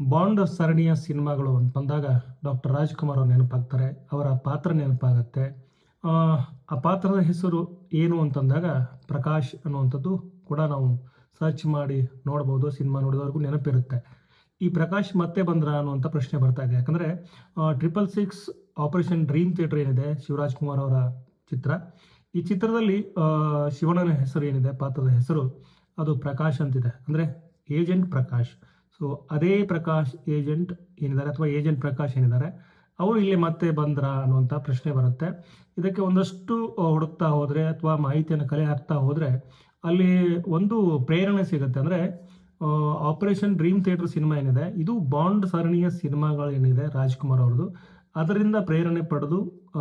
Bond ಸರಣಿಯ ಸಿನಿಮಾಗಳು ಅಂತ ಬಂದಾಗ ಡಾಕ್ಟರ್ ರಾಜ್ಕುಮಾರ್ ಅವ್ರು ನೆನಪಾಗ್ತಾರೆ ಅವರ ಪಾತ್ರ ನೆನಪಾಗತ್ತೆ. ಆ, ಪಾತ್ರದ ಹೆಸರು ಏನು ಅಂತಂದಾಗ ಪ್ರಕಾಶ್ ಅನ್ನುವಂಥದ್ದು ಕೂಡ ನಾವು ಸರ್ಚ್ ಮಾಡಿ ನೋಡ್ಬೋದು ಸಿನಿಮಾ ನೋಡಿದವರೆಗೂ ನೆನಪಿರುತ್ತೆ. ಈ ಪ್ರಕಾಶ್ ಮತ್ತೆ ಬಂದ್ರ ಅನ್ನುವಂಥ ಪ್ರಶ್ನೆ ಬರ್ತಾ ಇದೆ. ಯಾಕಂದರೆ triple six operation dream theatre ಏನಿದೆ ಶಿವರಾಜ್ ಕುಮಾರ್ ಅವರ ಚಿತ್ರ. ಈ ಚಿತ್ರದಲ್ಲಿ ಶಿವಣ್ಣನ ಹೆಸರು ಏನಿದೆ ಪಾತ್ರದ ಹೆಸರು ಅದು ಪ್ರಕಾಶ್ ಅಂತಿದೆ. ಅಂದರೆ ಏಜೆಂಟ್ ಪ್ರಕಾಶ್. ಸೊ ಅದೇ ಪ್ರಕಾಶ್ ಏಜೆಂಟ್ ಏನಿದ್ದಾರೆ ಅಥವಾ ಏಜೆಂಟ್ ಪ್ರಕಾಶ್ ಏನಿದ್ದಾರೆ, ಅವರು ಇಲ್ಲಿ ಮತ್ತೆ ಬಂದ್ರ ಅನ್ನುವಂಥ ಪ್ರಶ್ನೆ ಬರುತ್ತೆ. ಇದಕ್ಕೆ ಒಂದಷ್ಟು ಹುಡುಕ್ತಾ ಹೋದರೆ ಅಥವಾ ಮಾಹಿತಿಯನ್ನು ಕಲೆ ಹಾಕ್ತಾ ಹೋದರೆ ಅಲ್ಲಿ ಒಂದು ಪ್ರೇರಣೆ ಸಿಗುತ್ತೆ. ಅಂದರೆ ಆಪರೇಷನ್ ಡ್ರೀಮ್ ಥಿಯೇಟರ್ ಸಿನಿಮಾ ಏನಿದೆ, ಇದು ಬಾಂಡ್ ಸರಣಿಯ ಸಿನಿಮಾಗಳೇನಿದೆ ರಾಜ್ಕುಮಾರ್ ಅವ್ರದ್ದು, ಅದರಿಂದ ಪ್ರೇರಣೆ ಪಡೆದು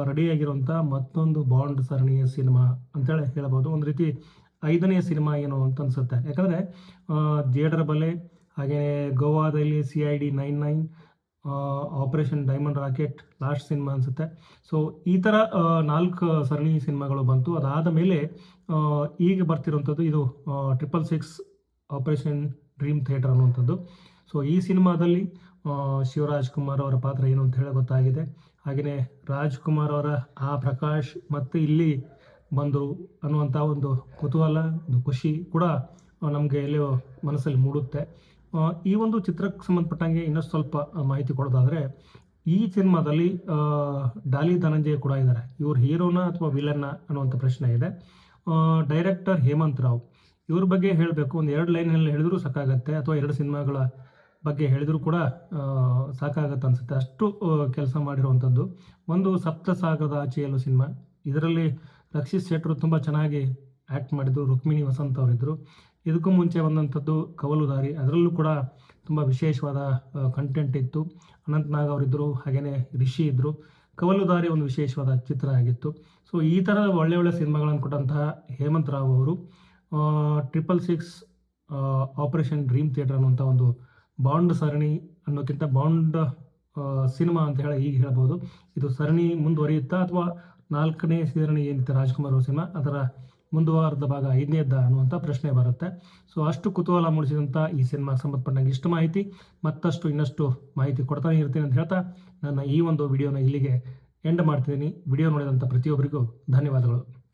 ರೆಡಿಯಾಗಿರುವಂಥ ಮತ್ತೊಂದು ಬಾಂಡ್ ಸರಣಿಯ ಸಿನಿಮಾ ಅಂತೇಳಿ ಹೇಳ್ಬೋದು. ಒಂದು ರೀತಿ ಐದನೇ ಸಿನಿಮಾ ಏನು ಅಂತ ಅನ್ಸುತ್ತೆ. ಯಾಕಂದರೆ ಜೇಡರ ಬಲೆ ಹಾಗೆಯೇ ಗೋವಾದಲ್ಲಿ C I D nine nine operation diamond racket last cinema ಅನಿಸುತ್ತೆ. ಸೊ ಈ ಥರ ನಾಲ್ಕು ಸರಣಿ ಸಿನಿಮಾಗಳು ಬಂತು. ಅದಾದ ಮೇಲೆ ಈಗ ಬರ್ತಿರುವಂಥದ್ದು ಇದು triple six operation dream theatre ಅನ್ನುವಂಥದ್ದು. ಸೊ ಈ ಸಿನಿಮಾದಲ್ಲಿ ಶಿವರಾಜ್ ಕುಮಾರ್ ಅವರ ಪಾತ್ರ ಏನು ಅಂತ ಹೇಳಿ ಗೊತ್ತಾಗಿದೆ. ಹಾಗೆಯೇ ರಾಜ್ಕುಮಾರ್ ಅವರ ಆ ಪ್ರಕಾಶ್ ಮತ್ತು ಇಲ್ಲಿ ಬಂದರು ಅನ್ನುವಂಥ ಒಂದು ಕುತೂಹಲ, ಒಂದು ಖುಷಿ ಕೂಡ ನಮಗೆ ಎಲ್ಲಿಯೋ ಮನಸ್ಸಲ್ಲಿ ಮೂಡುತ್ತೆ. ಈ ಒಂದು ಚಿತ್ರಕ್ಕೆ ಸಂಬಂಧಪಟ್ಟಂಗೆ ಇನ್ನಷ್ಟು ಸ್ವಲ್ಪ ಮಾಹಿತಿ ಕೊಡೋದಾದರೆ, ಈ ಸಿನಿಮಾದಲ್ಲಿ ಡಾಲಿ ಧನಂಜಯ ಕೂಡ ಇದ್ದಾರೆ ಇವ್ರು ಹೀರೋನ ಅಥವಾ ವಿಲನ್ನ ಅನ್ನುವಂಥ ಪ್ರಶ್ನೆ ಇದೆ. ಡೈರೆಕ್ಟರ್ ಹೇಮಂತ್ ರಾವ್. ಇವ್ರ ಬಗ್ಗೆ ಹೇಳಬೇಕು. ಒಂದು ಎರಡು ಲೈನಲ್ಲಿ ಹೇಳಿದ್ರು ಸಾಕಾಗತ್ತೆ, ಅಥವಾ ಎರಡು ಸಿನಿಮಾಗಳ ಬಗ್ಗೆ ಹೇಳಿದ್ರು ಕೂಡ ಸಾಕಾಗತ್ತೆ ಅನಿಸುತ್ತೆ. ಅಷ್ಟು ಕೆಲಸ ಮಾಡಿರುವಂಥದ್ದು. ಒಂದು ಸಪ್ತಸಾಗರದ ಆಚೆಯಲು ಸಿನಿಮಾ. ಇದರಲ್ಲಿ ರಕ್ಷಿತ್ ಶೆಟ್ಟರು ತುಂಬ ಚೆನ್ನಾಗಿ ಆ್ಯಕ್ಟ್ ಮಾಡಿದ್ರು ರುಕ್ಮಿಣಿ ವಸಂತ್ ಅವರಿದ್ದರು ಇದಕ್ಕೂ ಮುಂಚೆ ಬಂದಂಥದ್ದು ಕವಲುದಾರಿ. ಅದರಲ್ಲೂ ಕೂಡ ತುಂಬ ವಿಶೇಷವಾದ ಕಂಟೆಂಟ್ ಇತ್ತು. ಅನಂತನಾಗ್ ಅವರಿದ್ದರು ಹಾಗೆಯೇ ರಿಷಿ ಇದ್ದರು ಕವಲುದಾರಿ ಒಂದು ವಿಶೇಷವಾದ ಚಿತ್ರ ಆಗಿತ್ತು. ಸೊ ಈ ಥರ ಒಳ್ಳೆ ಒಳ್ಳೆ ಸಿನಿಮಾಗಳನ್ನು ಕೊಟ್ಟಂತಹ ಹೇಮಂತ್ ರಾವ್ ಅವರು triple six operation dream theatre ಅನ್ನುವಂಥ ಒಂದು ಬಾಂಡ್ ಸರಣಿ ಅನ್ನೋಕ್ಕಿಂತ ಬಾಂಡ್ ಸಿನಿಮಾ ಅಂತ ಹೇಳಿ ಈಗ ಹೇಳ್ಬೋದು. ಇದು ಸರಣಿ ಮುಂದುವರಿಯುತ್ತಾ ಅಥವಾ ನಾಲ್ಕನೇ ಸರಣಿ ಏನಿತ್ತು ರಾಜ್ಕುಮಾರ್ ಅವರ ಸಿನಿಮಾ, ಅದರ ಮುಂದುವರೆದ ಭಾಗ ಐದನೇದ್ದ ಅನ್ನುವಂಥ ಪ್ರಶ್ನೆ ಬರುತ್ತೆ. ಸೊ ಅಷ್ಟು ಕುತೂಹಲ ಮೂಡಿಸಿದಂಥ ಈ ಸಿನಿಮಾಗೆ ಸಂಬಂಧಪಟ್ಟಂಗೆ ಇಷ್ಟು ಮಾಹಿತಿ. ಮತ್ತಷ್ಟು ಇನ್ನಷ್ಟು ಮಾಹಿತಿ ಕೊಡ್ತಾನೆ ಇರ್ತೀನಿ ಅಂತ ಹೇಳ್ತಾ ನನ್ನ ಈ ಒಂದು ವಿಡಿಯೋನ ಇಲ್ಲಿಗೆ ಎಂಡ್ ಮಾಡ್ತಿದ್ದೀನಿ. ವಿಡಿಯೋ ನೋಡಿದಂಥ ಪ್ರತಿಯೊಬ್ಬರಿಗೂ ಧನ್ಯವಾದಗಳು.